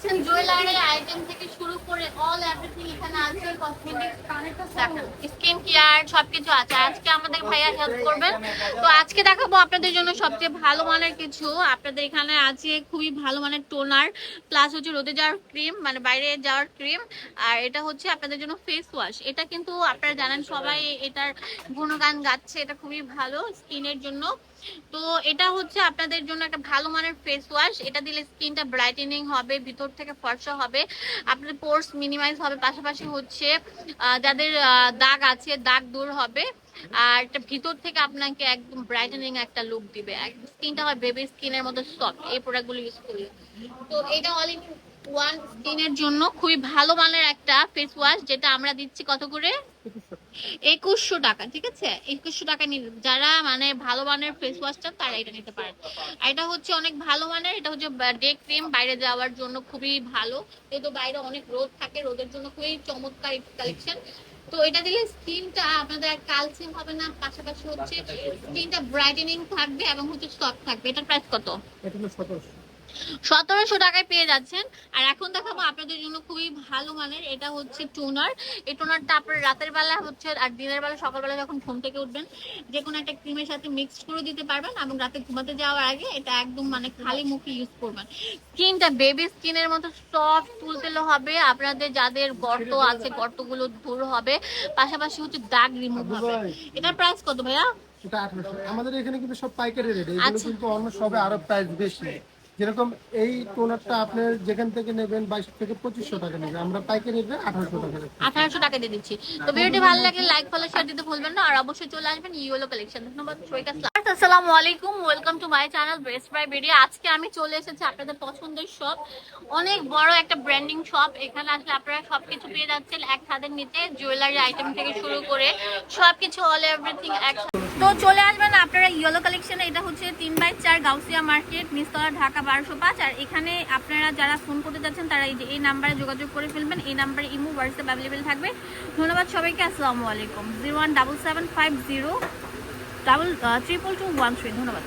পাচ্ছেন jewellery item থেকে শুরু করে অল এভরিথিং এখানে আছে কসমেটিক্স স্কিন কেয়ার সবকিছু আছে। আজকে আমাদের ভাইয়া হেল্প করবেন। তো আজকে দেখাবো আপনাদের জন্য সবচেয়ে ভালো মানের কিছু। আপনাদের এখানে আছে খুবই ভালো মানের টোনার প্লাস হচ্ছে রোদে যাওয়ার ক্রিম মানে বাইরে যাওয়ার ক্রিম আর এটা হচ্ছে আপনাদের জন্য ফেস ওয়াশ এটা কিন্তু আপনারা জানেন সবাই এটার গুণগান গাচ্ছে এটা খুবই ভালো স্কিনের জন্য। তো এটা হচ্ছে আপনাদের জন্য একটা ভালো মানের ফেস ওয়াশ এটা দিলে স্কিনটা ব্রাইটেনিং হবে ভিতর থেকে ফর্সা হবে। আপনাদের পোর্স মিনিমাইজ হবে। পাশাপাশি হচ্ছে যাদের দাগ আছে, দাগ দূর হবে। আর ভিতর থেকে আপনাকে একদম ব্রাইটেনিং একটা লুক দিবে। স্কিনটা হয় বেবি স্কিনের মতো সফট এই প্রোডাক্টগুলো ইউজ করলে তো এটা অল ইন ওয়ান স্কিনের জন্য খুবই ভালো মানের একটা ফেস ওয়াশ যেটা আমরা দিচ্ছি কত করে? একুশশো টাকা, ঠিক আছে? একুশশো টাকা যারা মানে ভালো মানের ফেস ওয়াশটা তারা এটা নিতে পারেন। আর এটা হচ্ছে অনেক ভালো মানের, এটা হচ্ছে ডে ক্রিম বাইরে যাওয়ার জন্য খুবই ভালো। যেহেতু বাইরে অনেক রোদ থাকে, রোদের জন্য খুবই চমৎকার কালেকশন তো এটা দিলে স্কিনটা আপনাদের আর কালসিয়াম হবে না, পাশাপাশি হচ্ছে স্কিনটা ব্রাইটেনিং থাকবে এবং হচ্ছে সফট থাকবে। এটার প্রাইস কত? এটা হলো সতেরোশো। সতেরোশো টাকায় পেয়ে যাচ্ছেন। আর এখন দেখাবো আপনাদের জন্য খুবই ভালো মানের এটা হচ্ছে টোনার। এই টোনারটা আপনার রাতের বেলা হচ্ছে আর দিনের বেলা সকালবেলা যখন ঘুম থেকে উঠবেন যে কোনো একটা ক্রিমের সাথে মিক্সড করে দিতে পারবেন এবং রাতে ঘুমাতে যাওয়ার আগে এটা একদম মানে খালি মুখে ইউজ করবেন। স্কিনটা বেবি স্কিনের মতো সফট তুলতেলে হবে। আপনাদের যাদের গর্ত আছে গর্তগুলো দূর হবে। পাশাপাশি হচ্ছে দাগ রিমুভ হবে। এটার প্রাইস কত ভাইয়া? আমাদের এখানে কিন্তু সব পাইকারি রেট এগুলো আচ্ছা। কিন্তু অন্য সবে আরও প্রাইস বেশি। যেরকম এই টোনারটা আপনি যেখান থেকে নেবেন বাইশ থেকে পঁচিশশো টাকা নেবেন, আমরা পাইকারি রেটে আঠারোশো টাকা। আঠারোশো টাকা দিয়ে দিচ্ছি। তো ভিডিওটি ভালো লাগলে লাইক ফলো শেয়ার দিতে ভুলবেন না, আর অবশ্যই চলে আসবেন ইউলো কালেকশন ধন্যবাদ সবাইকে। আসসালামু আলাইকুম welcome to my channel best bye video আজকে আমি চলে এসেছি আপনাদের পছন্দের শপ অনেক বড় একটা ব্র্যান্ডিং শপ এখানে আসলে আপনারা সবকিছু পেয়ে যাচ্ছেন এক ছাদের নিচে জুয়েলারি আইটেম থেকে শুরু করে সবকিছু অল এভরিথিং এক তো চলে আসবেন আপনারা ইয়েলো কালেকশন এটা হচ্ছে তিন বাই চার গাউসিয়া মার্কেট, নিস্তলা, ঢাকা বারোশো পাঁচ। আর এখানে আপনারা যারা ফোন করতে যাচ্ছেন, তারা এই যে এই নাম্বারে যোগাযোগ করে ফেলবেন। এই নাম্বারে ইমো হোয়াটসঅ্যাপ অ্যাভেলেবেল থাকবে। ধন্যবাদ সবাইকে, আসসালামু আলাইকুম। Zero one double seven five zero double triple two one three ধন্যবাদ।